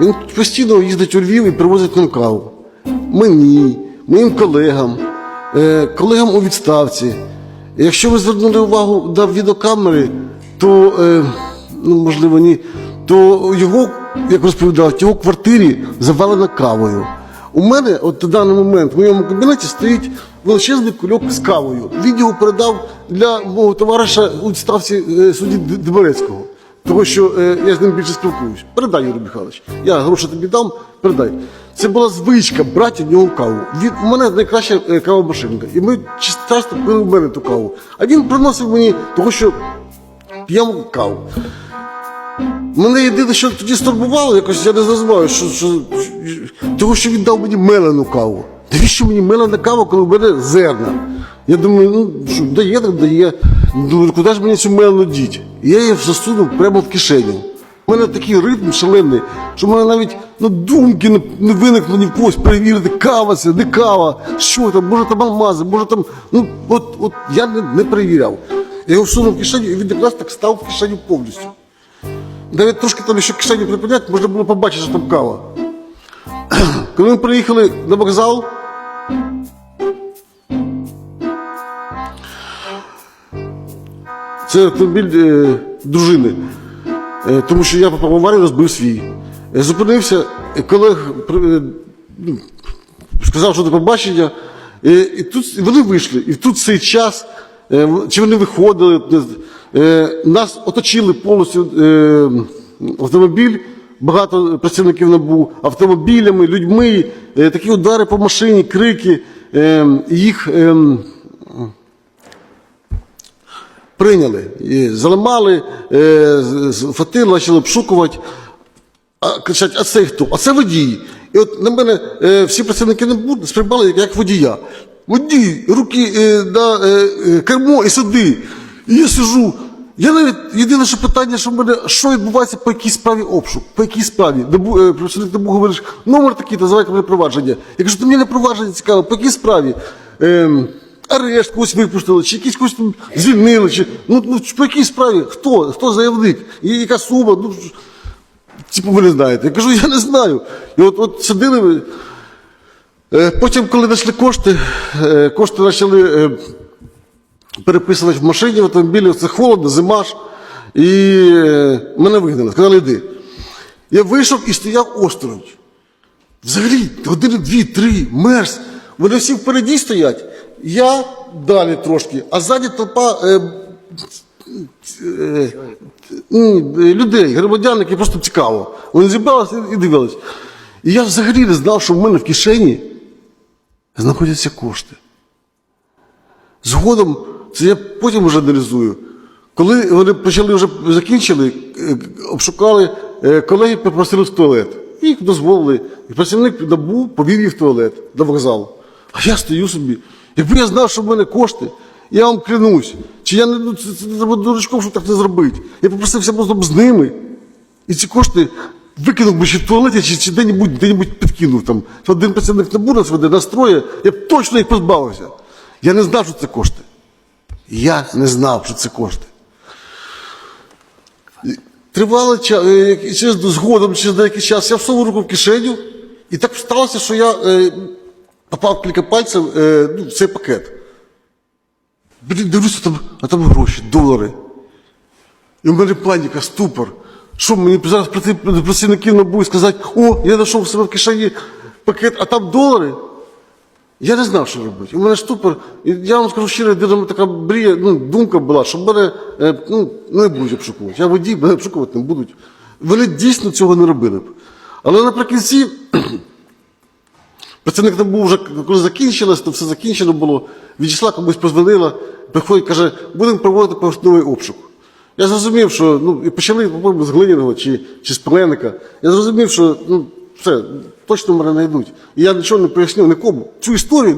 Він постійно їздить у Львів і привозить нам каву. Мені, моїм колегам, е, колегам у відставці. Якщо ви звернули увагу на відеокамери, то, е, ну, можливо, ні, то його, як розповідають, його квартирі завалено кавою. У мене, от на даний момент, в моєму кабінеті стоїть величезний кульок з кавою. Він його передав для мого товариша у відставці е, судді Деберецького. Тому що е, я з ним більше спілкуюсь. Передай, Юрій Михайлович. Я гроші тобі дам, передай. Це була звичка брати в нього каву. Він, у мене найкраща е, кавомашинка. І ми часто пили в мене ту каву. А він приносив мені, тому що п'ємо каву. Мене єдине, що тоді стурбувало, якось я не зрозумів, що, що, що, того, що він дав мені мелену каву. Навіщо мені мелена кава, коли в мене зерна? Я думаю, ну що дає, так дає. Думаю, куди ж мені цю мелену діть? Я її засунув прямо в кишеню. У мене такий ритм шалений, що в мене навіть ну, думки не, не виникло ні в когось перевірити, кава це, не кава, що там, може там алмази, може там. Ну, от, от я не, не перевіряв. Я його всунув в кишеню, і він якраз так став в кишеню повністю. Навіть трошки там ще кишені припиняти, можна було побачити, що там кава. Коли ми приїхали на вокзал, це автомобіль е, дружини, е, тому що я попав в аварію, розбив свій. Я зупинився, і колег е, ну, сказав, що до побачення. І, і тут вони вийшли. І тут цей час, е, чи вони виходили, е, нас оточили повністю е, автомобіль, багато працівників набу, автомобілями, людьми, е, такі удари по машині, крики, е, їх. Прийняли, і заламали, е, фатили, почали обшукувати. А кричать, а це хто? А це водій. І от на мене е, всі працівники НАБУ сприймали як, водія. Водій, руки на е, кермо і сюди. І я сижу. Я навіть єдине, що питання, що в мене, що відбувається по якій справі обшук, по якій справі. Працівник НАБУ говорить, номер такий, називайте мене провадження. Я кажу, то мені не провадження цікаво, по якій справі? Ем, арешт когось випустили, чи якийсь когось звільнили, чи ну, ну по якій справі? Хто? Хто заявник? І яка сума? Ну, Типу, ви не знаєте. Я кажу, я не знаю. І от, от сидили. ви. Е, Потім, коли знайшли кошти, е, кошти почали е, переписувати в машині, в автомобілі, це холодно, зима ж. І мене вигнали, сказали, йди. Я вийшов і стояв осторонь. Взагалі, години дві-три, мерз. Вони всі впереді стоять. Я далі трошки, а ззаді толпа е, е, ні, людей, громадян, які просто цікаво. Вони зібралися і дивились. І я взагалі не знав, що в мене в кишені знаходяться кошти. Згодом, це я потім вже аналізую. Коли вони почали вже закінчили, е, обшукали, е, колеги попросили в туалет. Їх дозволили. І працівник НАБУ повів їх в туалет до вокзалу. А я стою собі. Якби я знав, що в мене кошти, я вам клянусь. Чи я не це, це треба дурачком, щоб так не зробити. Я попросився просто з ними. І ці кошти викинув би ще в туалеті, чи, чи де-небудь, де-небудь підкинув там. Один працівник НАБУ нас веде настроє, я б точно їх позбавився. Я не знав, що це кошти. Я не знав, що це кошти. Тривало час, через згодом, через деякий час я всунув руку в кишеню, і так сталося, що я е, попав кілька пальців е, ну, в цей пакет. Блін, дивлюся, там, а там гроші, долари. І в мене паніка, ступор. Що мені зараз прийти до працівників НАБУ і сказати, о, я знайшов в себе в кишені пакет, а там долари. Я не знав, що робити. У мене ступор. І я вам скажу щиро, єдина така мрія, ну, думка була, що мене е, ну, не будуть обшукувати. Я водій, мене обшукувати не будуть. Вони дійсно цього не робили б. Але наприкінці, працівник НАБУ вже коли закінчилось, то все закінчено було. Відійшла комусь позвонила, приходить, каже, будемо проводити поверхневий обшук. Я зрозумів, що ну, і почали, по-моєму, з Глиняного чи, чи з Пеленика. Я зрозумів, що ну, все, точно мене знайдуть. І я нічого не пояснив нікому. Цю історію